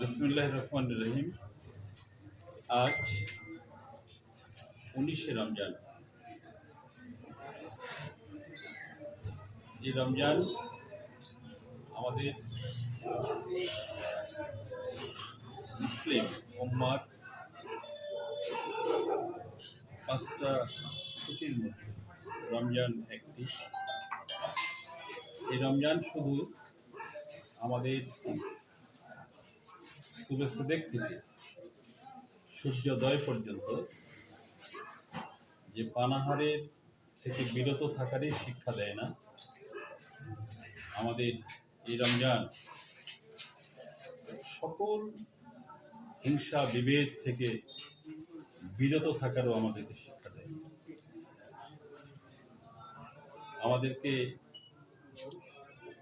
বিসমুল্লাহ রহমান রহিম। আজ উনিশে রমজান। এই রমজান আমাদের মুসলিম উম্মার পাঁচটা ছুটির মধ্যে। রমজান একটি। এই রমজান শুধু আমাদের সুবেসুদেক থেকে সূর্যোদয় পর্যন্ত। যে পানাহারের থেকে বিরত থাকারই শিক্ষা দেয় না। আমাদের এই রমজান সকল হিংসা, বিভেদ থেকে বিরত থাকারও আমাদেরকে শিক্ষা দেয়। আমাদেরকে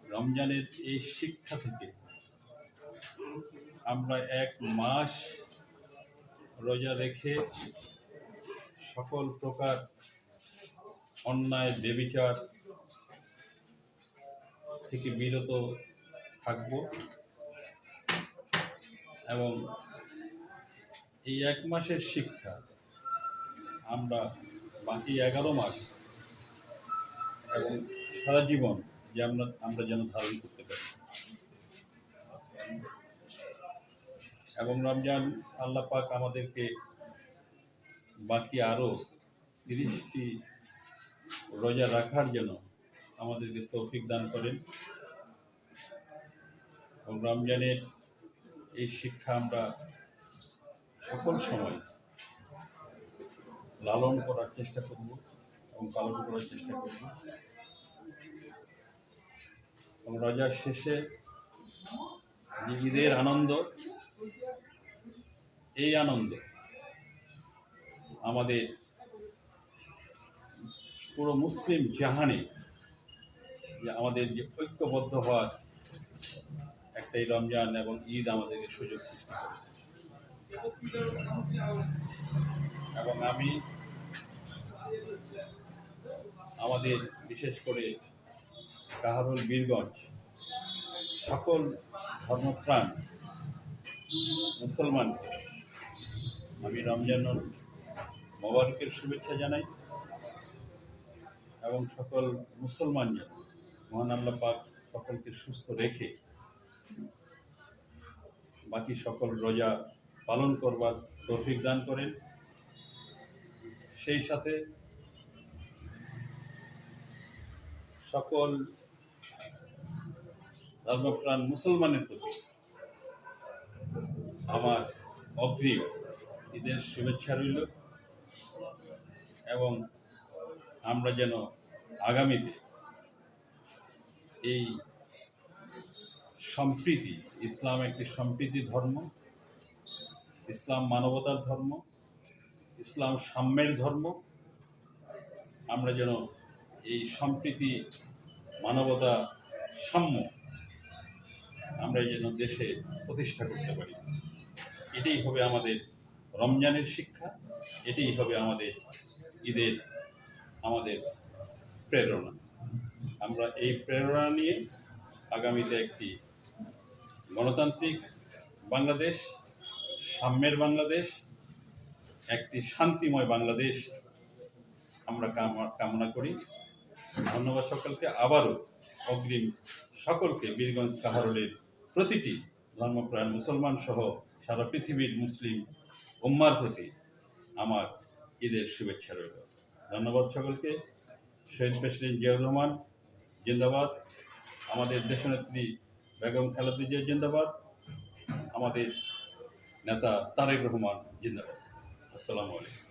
রমজানের এই শিক্ষা থেকে আমরা এক মাস রোজা রেখে সকল প্রকার অন্যায়, বেবিচার থেকে বিরত থাকব এবং এই এক মাসের শিক্ষা আমরা বাকি এগারো মাস এবং সারা জীবন যে আমরা আমরা যেন ধারণ করতে পারি। এবং রমজান আল্লাহ পাক আমাদেরকে বাকি আরও তিরিশটি রোজা রাখার জন্য আমাদেরকে তৌফিক দান করেন। এবং রমজানের এই শিক্ষা আমরা সকল সময় লালন করার চেষ্টা করব এবং পালন করার চেষ্টা করব। এবং রোজার শেষে যে ঈদের আনন্দ এই আনন্দ আমাদের পুরো মুসলিম জাহানে যে আমাদের যে ঐক্যবদ্ধ হওয়ার একটাই রমজান এবং ঈদ আমাদেরকে সুযোগ সৃষ্টি করে। এবং আমি আমাদের বিশেষ করে কাহারুল বীরগঞ্জ সকল ধর্মপ্রাণ মুসলমানকে আমি রমজান মোবারকের শুভেচ্ছা জানাই এবং সকল মুসলমান যেন মহান আল্লাহ পাক সকলকে সুস্থ রেখে বাকি সকল রোজা পালন করবার তৌফিক দান করেন। সেই সাথে সকল ধর্মপ্রাণ মুসলমানের প্রতি আমার অগ্রিম ঈদের শুভেচ্ছা রইল এবং আমরা যেন আগামীতে এই সম্প্রীতি, ইসলাম একটি সম্প্রীতি ধর্ম, ইসলাম মানবতার ধর্ম, ইসলাম সাম্যের ধর্ম, আমরা যেন এই সম্প্রীতি, মানবতা সাম্য আমরা যেন দেশে প্রতিষ্ঠা করতে পারি। এটাই হবে আমাদের রমজানের শিক্ষা, এটাই হবে আমাদের ঈদের আমাদের প্রেরণা। আমরা এই প্রেরণা নিয়ে আগামীতে একটি গণতান্ত্রিক বাংলাদেশ, সাম্যের বাংলাদেশ, একটি শান্তিময় বাংলাদেশ আমরা কাম- কামনা করি। ধন্যবাদ সকলকে। আবারও অগ্রিম সকলকে বীরগঞ্জ কাহারলের প্রতিটি ধর্মপ্রাণ মুসলমান সহ সারা পৃথিবীর মুসলিম উম্মার প্রতি আমার ঈদের শুভেচ্ছা রইল। ধন্যবাদ সকলকে। শহীদ প্রেসিডেন্ট জিয়াউর রহমান, জিন্দাবাদ। আমাদের দেশনেত্রী বেগম খালেদা জিয়া, জিন্দাবাদ। আমাদের নেতা তারেক রহমান, জিন্দাবাদ। আসসালামু আলাইকুম।